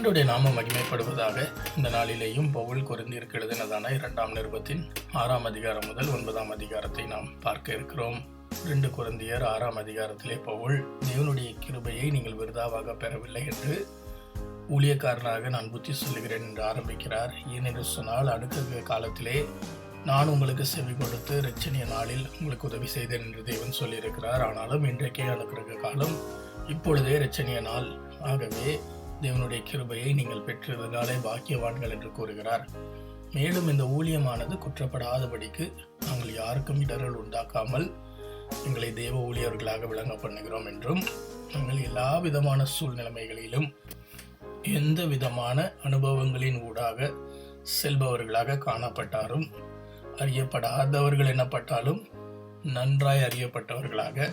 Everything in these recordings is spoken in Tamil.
என்னுடைய நாம மகிமைப்படுவதாக இந்த நாளிலேயும் பவுல் கொரிந்தியருக்கு எழுதினதான இரண்டாம் நிருபத்தின் ஆறாம் அதிகாரம் முதல் ஒன்பதாம் அதிகாரத்தை நாம் பார்க்க இருக்கிறோம். ரெண்டு குழந்தையர் ஆறாம் அதிகாரத்திலே பவுல் தேவனுடைய கிருபையை நீங்கள் விருதாவாக பெறவில்லை என்று ஊழியக்காரனாக நான் புத்தி சொல்லுகிறேன் என்று ஆரம்பிக்கிறார். ஏனென்று சொன்னால் அடுத்த காலத்திலே நான் உங்களுக்கு செவி கொடுத்து ரச்சனைய நாளில் உங்களுக்கு உதவி செய்தேன் என்று தேவன் சொல்லியிருக்கிறார். ஆனாலும் இன்றைக்கே அனுக்கிற காலம். இப்பொழுதே ரச்சனைய நாள். ஆகவே தேவனுடைய கிருபையை நீங்கள் பெற்றதுனாலே பாக்கியவான்கள் என்று கூறுகிறார். மேலும் இந்த ஊழியமானது குற்றப்படாதபடிக்கு நாங்கள் யாருக்கும் இடர்கள் உண்டாக்காமல் எங்களை தேவ ஊழியர்களாக விளங்க பண்ணுகிறோம் என்றும் நாங்கள் எல்லா விதமான சூழ்நிலைமைகளிலும் எந்த விதமான அனுபவங்களின் ஊடாக செல்பவர்களாக காணப்பட்டாலும் அறியப்படாதவர்கள் எனப்பட்டாலும் நன்றாய் அறியப்பட்டவர்களாக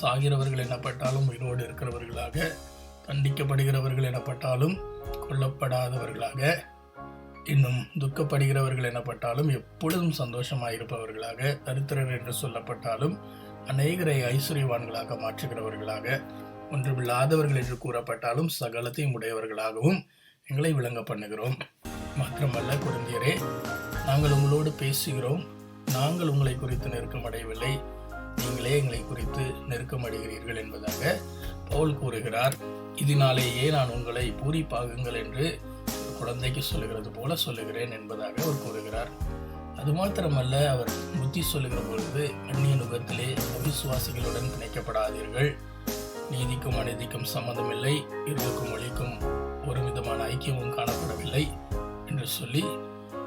சாகிறவர்கள் எனப்பட்டாலும் உயிரோடு இருக்கிறவர்களாக தண்டிக்கப்படுகிறவர்கள் எனப்பட்டாலும் கொல்லப்படாதவர்களாக இன்னும் துக்கப்படுகிறவர்கள் எனப்பட்டாலும் எப்பொழுதும் சந்தோஷமாயிருப்பவர்களாக தரித்திரர் என்று சொல்லப்பட்டாலும் அநேகரை ஐஸ்வர்யவான்களாக மாற்றுகிறவர்களாக ஒன்றுமில்லாதவர்கள் என்று கூறப்பட்டாலும் சகலத்தையும் உடையவர்களாகவும் எங்களை விளங்க பண்ணுகிறோம். மாத்திரமல்ல குழந்தையரே நாங்கள் உங்களோடு பேசுகிறோம். நாங்கள் உங்களை குறித்து நெருக்கமடையவில்லை. நீங்களே எங்களை குறித்து நெருக்கமடைகிறீர்கள் என்பதாக பவுல் கூறுகிறார். இதனாலேயே நான் உங்களை பூரிப்பாகுங்கள் என்று குழந்தைக்கு சொல்லுகிறது போல சொல்லுகிறேன் என்பதாக அவர் கூறுகிறார். அது மாத்திரமல்ல அவர் புத்தி சொல்லுகிற பொழுது அந்நிய நுகத்திலே அவிசுவாசிகளுடன் பிணைக்கப்படாதீர்கள். நீதிக்கும் அநீதிக்கும் சம்மந்தமில்லை இருளுக்கும் ஒளிக்கும் ஒரு விதமான ஐக்கியமும் காணப்படவில்லை என்று சொல்லி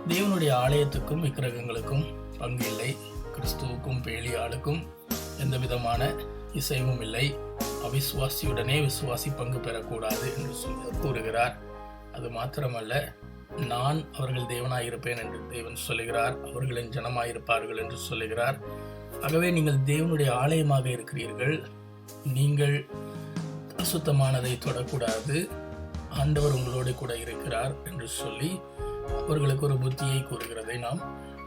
தேவனுடைய ஆலயத்துக்கும் விக்கிரகங்களுக்கும் பங்கு இல்லை. கிறிஸ்துவுக்கும் பேலியாளுக்கும் எந்த விதமான இசைவும் இல்லை. அவிசுவாசியுடனே விசுவாசி பங்கு பெறக்கூடாது என்று சொல்லி கூறுகிறார். அது மாத்திரமல்ல நான் அவர்கள் தேவனாயிருப்பேன் என்று தேவன் சொல்லுகிறார் அவர்களின் ஜனமாயிருப்பார்கள் என்று சொல்லுகிறார். ஆகவே நீங்கள் தேவனுடைய ஆலயமாக இருக்கிறீர்கள். நீங்கள் அசுத்தமானதை தொடக்கூடாது. ஆண்டவர் உங்களோடு கூட இருக்கிறார் என்று சொல்லி அவர்களுக்கு ஒரு புத்தியை கூறுகிறதை நாம்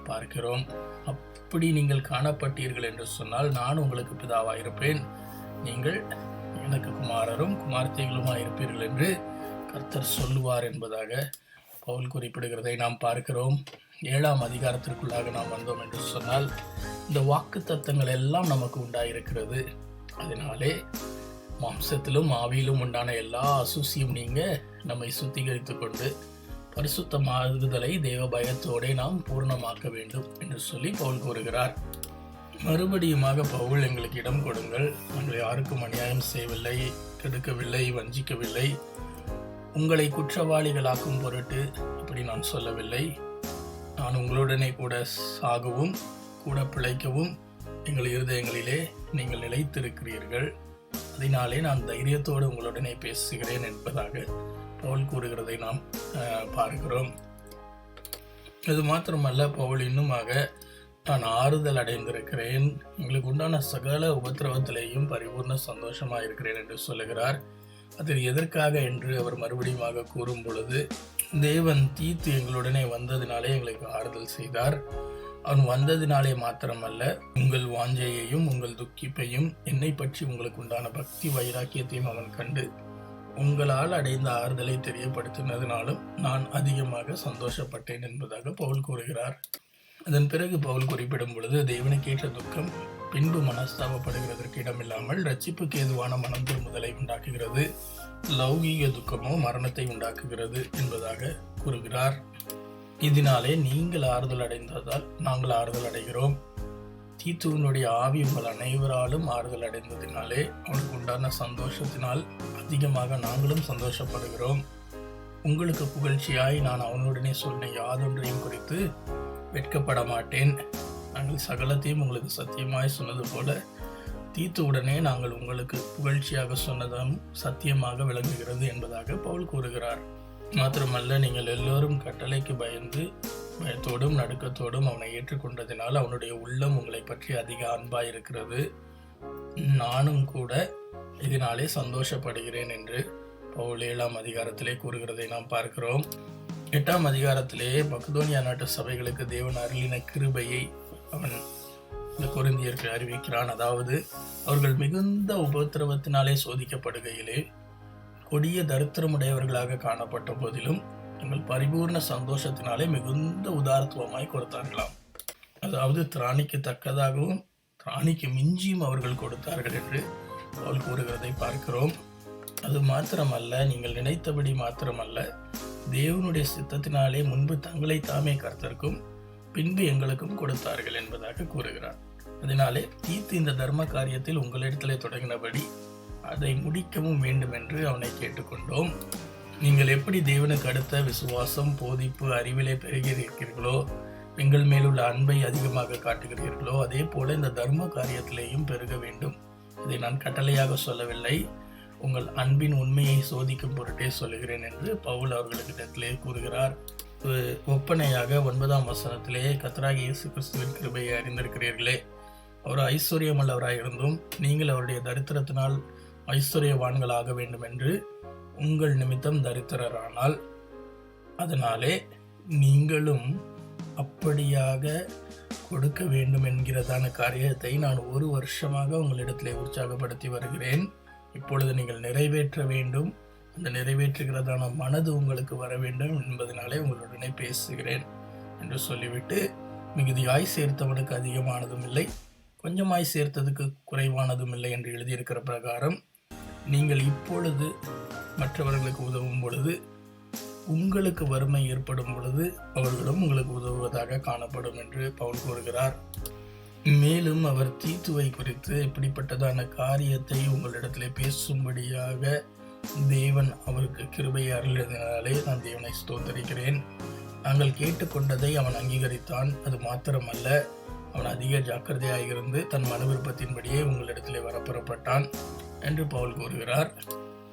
பார்க்கிறோம். அப்படி நீங்கள் காணப்பட்டீர்கள் என்று சொன்னால் நான் உங்களுக்கு பிதாவாக இருப்பேன் நீங்கள் எனக்கு குமாரரும் குமார்த்தைகளுமாக இருப்பீர்கள் என்று கர்த்தர் சொல்லுவார் என்பதாக பவுல் குறிப்பிடுகிறதை நாம் பார்க்கிறோம். ஏழாம் அதிகாரத்திற்குள்ளாக நாம் வந்தோம் என்று சொன்னால் இந்த வாக்கு தத்தங்கள் எல்லாம் நமக்கு உண்டாயிருக்கிறது. அதனாலே மாம்சத்திலும் ஆவியிலும் உண்டான எல்லா அசூசியும் நீங்கள் நம்மை சுத்திகரித்து கொண்டு பரிசுத்தமாகுதலை தேவ பயத்தோடே நாம் பூர்ணமாக்க வேண்டும் என்று சொல்லி பவுல் கூறுகிறார். மறுபடியுமாக பவுல் எங்களுக்கு இடம் கொடுங்கள். நாங்கள் யாருக்கும் அநியாயம் செய்யவில்லை கெடுக்கவில்லை வஞ்சிக்கவில்லை. உங்களை குற்றவாளிகளாக்கும் பொருட்டு அப்படி நான் சொல்லவில்லை. நான் உங்களுடனே கூட சாகவும் கூட பிழைக்கவும் எங்கள் இருதயங்களிலே நீங்கள் நிலைத்திருக்கிறீர்கள். அதனாலே நான் தைரியத்தோடு உங்களுடனே பேசுகிறேன் என்பதாக பவுல் கூறுகிறதை நாம் பார்க்கிறோம். இது மாத்திரமல்ல பவுல் இன்னுமாக நான் ஆறுதல் அடைந்திருக்கிறேன். எங்களுக்கு உண்டான சகல உபத்திரவத்திலேயும் பரிபூர்ண சந்தோஷமாக இருக்கிறேன் என்று சொல்லுகிறார். அது எதற்காக என்று அவர் மறுபடியுமாக கூறும் பொழுது தேவன் தீத்து எங்களுடனே வந்ததினாலே எங்களுக்கு ஆறுதல் செய்தார். அவன் வந்ததினாலே மாத்திரமல்ல உங்கள் வாஞ்சையையும் உங்கள் துக்கிப்பையும் என்னை பற்றி உங்களுக்கு உண்டான பக்தி வைராக்கியத்தையும் அவன் கண்டு உங்களால் அடைந்த ஆறுதலை தெரியப்படுத்தினதினாலும் நான் அதிகமாக சந்தோஷப்பட்டேன் என்பதாக பவுல் கூறுகிறார். அதன் பிறகு பவுல் குறிப்பிடும் பொழுது தேவனுக்கேற்ற துக்கம் பின்பு மனஸ்தாபப்படுகிறதற்கு இடமில்லாமல் ரட்சிப்புக்கு ஏதுவான மனம் திரும்புதலை உண்டாக்குகிறது. லௌகீக துக்கமோ மரணத்தை உண்டாக்குகிறது என்பதாக கூறுகிறார். இதனாலே நீங்கள் ஆறுதல் அடைந்ததால் நாங்கள் ஆறுதல் அடைகிறோம். தீத்துவனுடைய ஆவி உங்கள் அனைவராலும் ஆறுதல் அடைந்ததினாலே அவனுக்கு உண்டான சந்தோஷத்தினால் அதிகமாக நாங்களும் சந்தோஷப்படுகிறோம். உங்களுக்கு புகழ்ச்சியாய் நான் அவனுடனே சொன்ன யாதொன்றையும் குறித்து வெட்கப்பட மாட்டேன் நாங்கள் சகலத்தையும் உங்களுக்கு சத்தியமாய் சொன்னது போல தீத்துவுடனே நாங்கள் உங்களுக்கு புகழ்ச்சியாக சொன்னதும் சத்தியமாக விளங்குகிறது என்பதாக பவுல் கூறுகிறார். மாத்திரமல்ல நீங்கள் எல்லோரும் கட்டளைக்கு பயந்து பயத்தோடும் நடுக்கத்தோடும் அவனை ஏற்றுக்கொண்டதினால் அவனுடைய உள்ளம் உங்களை பற்றி அதிக அன்பாக இருக்கிறது. நானும் கூட இதனாலே சந்தோஷப்படுகிறேன் என்று பவுல் ஏழாம் அதிகாரத்திலே கூறுகிறதை நாம் பார்க்கிறோம். எட்டாம் அதிகாரத்திலே மக்தோனியா நாட்டு சபைகளுக்கு தேவன் அருளின கிருபையை அவன் இந்த குருந்தியருக்கு அறிவிக்கிறான். அதாவது அவர்கள் மிகுந்த உபத்திரவத்தினாலே சோதிக்கப்படுகையிலே கொடிய தரித்திரமுடையவர்களாக காணப்பட்ட போதிலும் தங்கள் பரிபூர்ண சந்தோஷத்தினாலே மிகுந்த உதாரத்துவமாய் கொடுத்தார்களாம். அதாவது திராணிக்கு தக்கதாகவும் திராணிக்கு மிஞ்சியும் அவர்கள் கொடுத்தார்கள் என்று அவள் கூறுகிறதை பார்க்கிறோம். அது மாத்திரமல்ல நீங்கள் நினைத்தபடி மாத்திரமல்ல. தேவனுடைய சித்தத்தினாலே முன்பு தங்களை தாமே கர்த்தருக்கும் பின்பு எங்களுக்கும் கொடுத்தார்கள் என்பதாக கூறுகிறார். அதனாலே தீத்து இந்த தர்ம காரியத்தில் உங்களிடத்திலே தொடங்கினபடி அதை முடிக்கவும் வேண்டும் என்று அவனை கேட்டுக்கொண்டோம். நீங்கள் எப்படி தேவனுக்கு அடுத்த விசுவாசம் போதிப்பு அறிவிலே பெருகிறீர்களோ எங்கள் மேலுள்ள அன்பை அதிகமாக காட்டுகிறீர்களோ அதே போல இந்த தர்ம காரியத்திலேயும் பெருக வேண்டும். இதை நான் கட்டளையாக சொல்லவில்லை. உங்கள் அன்பின் உண்மையை சோதிக்கும் பொருட்டே சொல்கிறேன் என்று பவுல் அவர்களுக்கு கூறுகிறார். ஒப்பனையாக ஒன்பதாம் வசனத்திலேயே கத்தராக இயேசு கிறிஸ்துவின் கிருபையை அறிந்திருக்கிறீர்களே. அவர் ஐஸ்வர்யம் இருந்தும் நீங்கள் அவருடைய தரித்திரத்தினால் ஐஸ்வர்யவான்களாக வேண்டும் என்று உங்கள் நிமித்தம் தரித்திரரானால் அதனாலே நீங்களும் அப்படியாக கொடுக்க வேண்டும் என்கிறதான காரியத்தை நான் ஒரு வருஷமாக உங்களிடத்திலே உற்சாகப்படுத்தி வருகிறேன். இப்பொழுது நீங்கள் நிறைவேற்ற வேண்டும். அந்த நிறைவேற்றுகிறதான மனது உங்களுக்கு வர வேண்டும் என்பதனாலே உங்களுடனே பேசுகிறேன் என்று சொல்லிவிட்டு மிகுதியாய் சேர்த்தவனுக்கு அதிகமானதும் இல்லை. கொஞ்சமாய் சேர்த்ததுக்கு குறைவானதும் இல்லை என்று எழுதியிருக்கிற பிரகாரம் நீங்கள் இப்பொழுது மற்றவர்களுக்கு உதவும் பொழுது உங்களுக்கு வறுமை ஏற்படும் பொழுது அவர்களும் உங்களுக்கு உதவுவதாக காணப்படும் என்று பவுல் கூறுகிறார். மேலும் அவர் தீத்துவை குறித்து இப்படிப்பட்டதான காரியத்தை உங்களிடத்திலே பேசும்படியாக தேவன் அவருக்கு கிருபை அருளினாலே நான் தேவனை ஸ்தோத்தரிக்கிறேன். நாங்கள் கேட்டுக்கொண்டதை அவன் அங்கீகரித்தான். அது மாத்திரமல்ல அவன் அதிக ஜாக்கிரதையாக இருந்து தன் மன விருப்பத்தின்படியே உங்களிடத்திலே வரப்புறப்பட்டான் என்று பவுல் கூறுகிறார்.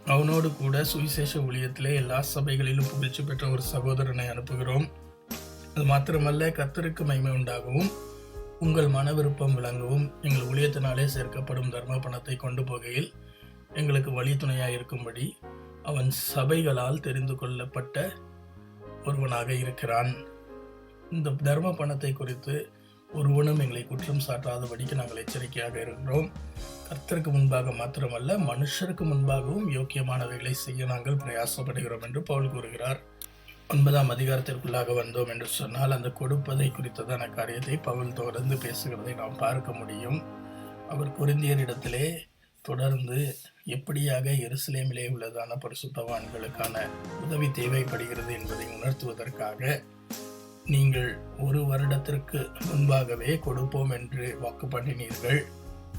அவனோடு கூட சுவிசேஷ ஊழியத்திலே எல்லா சபைகளிலும் புகழ்ச்சி பெற்ற ஒரு சகோதரனை அனுப்புகிறோம். அது மாத்திரமல்ல கத்தருக்கு மகிமை உண்டாகவும் உங்கள் மன விருப்பம் விளங்கவும் எங்கள் ஊழியத்தினாலே சேர்க்கப்படும் தர்ம பணத்தை கொண்டு போகையில் எங்களுக்கு வழித்துணையாக இருக்கும்படி அவன் சபைகளால் தெரிந்து கொள்ளப்பட்ட ஒருவனாக இருக்கிறான். இந்த தர்ம பணத்தை குறித்து ஒருவனும் எங்களை குற்றம் சாட்டாதபடிக்கு நாங்கள் எச்சரிக்கையாக இருக்கிறோம் கர்த்தருக்கு முன்பாக மாத்திரமல்ல மனுஷருக்கு முன்பாகவும் யோக்கியமானவைகளை செய்ய நாங்கள் பிரயாசப்படுகிறோம் என்று பவுல் கூறுகிறார். ஒன்பதாம் அதிகாரத்திற்குள்ளாக வந்தோம் என்று சொன்னால் அந்த கொடுப்பதை குறித்ததான காரியத்தை பவுல் தொடர்ந்து பேசுகிறதை நாம் பார்க்க முடியும். அவர் குருந்தியரிடத்திலே தொடர்ந்து எப்படியாக எருசலேமிலே உள்ளதான பரிசுத்தவான்களுக்கான உதவி தேவைப்படுகிறது என்பதை உணர்த்துவதற்காக நீங்கள் ஒரு வருடத்திற்கு முன்பாகவே கொடுப்போம் என்று வாக்கு பண்ணினீர்கள்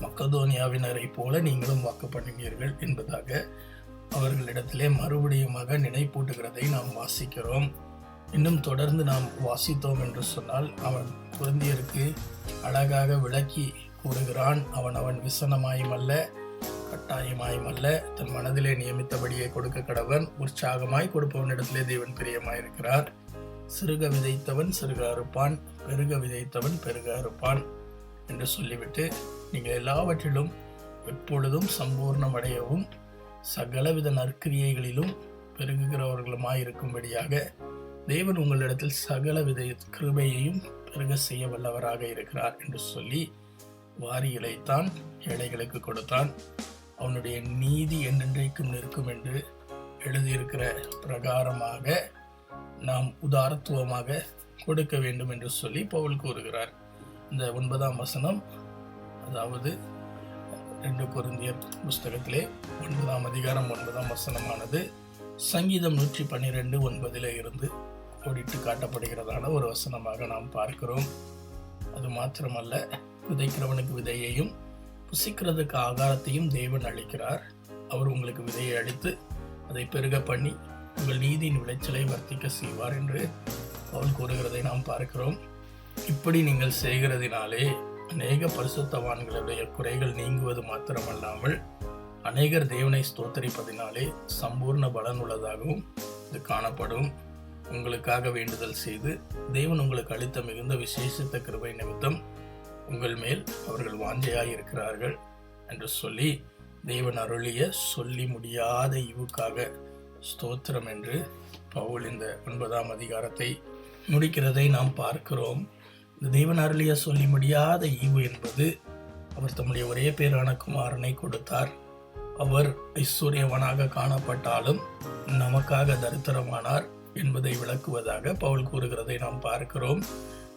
மக்கதோனியாவினரை போல நீங்களும் வாக்கு பண்ணினீர்கள் என்பதாக அவர்களிடத்திலே மறுபடியுமாக நினைப்பூட்டுகிறதை நாம் வாசிக்கிறோம். இன்னும் தொடர்ந்து நாம் வாசித்தோம் என்று சொன்னால் அவன் குழந்தையருக்கு அழகாக விளக்கி கூறுகிறான். அவன் அவன் விசனமாயும் அல்ல கட்டாயமாயும் அல்ல தன் மனதிலே நியமித்தபடியே கொடுக்க கடவன் உற்சாகமாய் கொடுப்பவனிடத்திலே தேவன் பிரியமாயிருக்கிறார். சிறுக விதைத்தவன் சிறுக அறுப்பான் பெருக விதைத்தவன் பெருக அறுப்பான் என்று சொல்லிவிட்டு நீங்கள் எல்லாவற்றிலும் எப்பொழுதும் சம்பூர்ணமடையவும் சகலவித நற்கிரியைகளிலும் பெருகுகிறவர்களுமாயிருக்கும்படியாக தேவன் உங்களிடத்தில் சகலவித கிருபையையும் பெருக செய்ய வல்லவராக இருக்கிறார் என்று சொல்லி வாரிகளைத்தான் ஏழைகளுக்கு கொடுத்தான். அவனுடைய நீதி என்றென்றைக்கும் நிற்கும் என்று எழுதியிருக்கிற பிரகாரமாக நாம் உதாரத்துவமாக கொடுக்க வேண்டும் என்று சொல்லி பவுல் கூறுகிறார். இந்த ஒன்பதாம் வசனம் அதாவது ரெண்டு பொருந்திய புஸ்தகத்திலே ஒன்பதாம் அதிகாரம் ஒன்பதாம் வசனமானது சங்கீதம் நூற்றி பன்னிரெண்டு ஒன்பதிலே இருந்து கோடிட்டு காட்டப்படுகிறதான ஒரு வசனமாக நாம் பார்க்கிறோம். அது மாத்திரமல்ல விதைக்கிறவனுக்கு விதையையும் புசிக்கிறதுக்கு ஆகாரத்தையும் தேவன் அளிக்கிறார். அவர் உங்களுக்கு விதையை அளித்து அதை பெருக பண்ணி உங்கள் நீதியின் விளைச்சலை வர்த்திக்க செய்வார் என்று அவள் கூறுகிறதை நாம் பார்க்கிறோம். இப்படி நீங்கள் செய்கிறதினாலே அநேக பரிசுத்தவான்களுடைய குறைகள் நீங்குவது மாத்திரமல்லாமல் அநேகர் தேவனை ஸ்தோத்தரிப்பதினாலே சம்பூர்ண பலன் உள்ளதாகவும் இது காணப்படும். உங்களுக்காக வேண்டுதல் செய்து தேவன் உங்களுக்கு அளித்த மிகுந்த விசேஷித்த கிருபை நிமித்தம் உங்கள் மேல் அவர்கள் வாஞ்சையாக இருக்கிறார்கள் என்று சொல்லி தேவன் அருளிய சொல்லி முடியாத இவுக்காக ஸ்தோத்திரம் என்று பவுல் இந்த ஒன்பதாம் அதிகாரத்தை முடிக்கிறதை நாம் பார்க்கிறோம். இந்த தேவன் அருளிய சொல்லி முடியாத ஈவு என்பது அவர் தம்முடைய ஒரே பேரான குமாரனை கொடுத்தார். அவர் ஐஸ்வர்யவனாக காணப்பட்டாலும் நமக்காக தரித்திரமானார் என்பதை விளக்குவதாக பவுல் கூறுகிறதை நாம் பார்க்கிறோம்.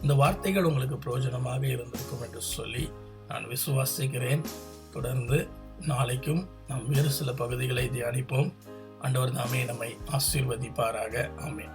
இந்த வார்த்தைகள் உங்களுக்கு பிரயோஜனமாக இருந்திருக்கும் என்று சொல்லி நான் விசுவாசிக்கிறேன். தொடர்ந்து நாளைக்கும் நாம் வேறு சில பகுதிகளை தியானிப்போம். அண்டவர் நாமே நம்மை ஆசீர்வதிப்பாராக. ஆமென்.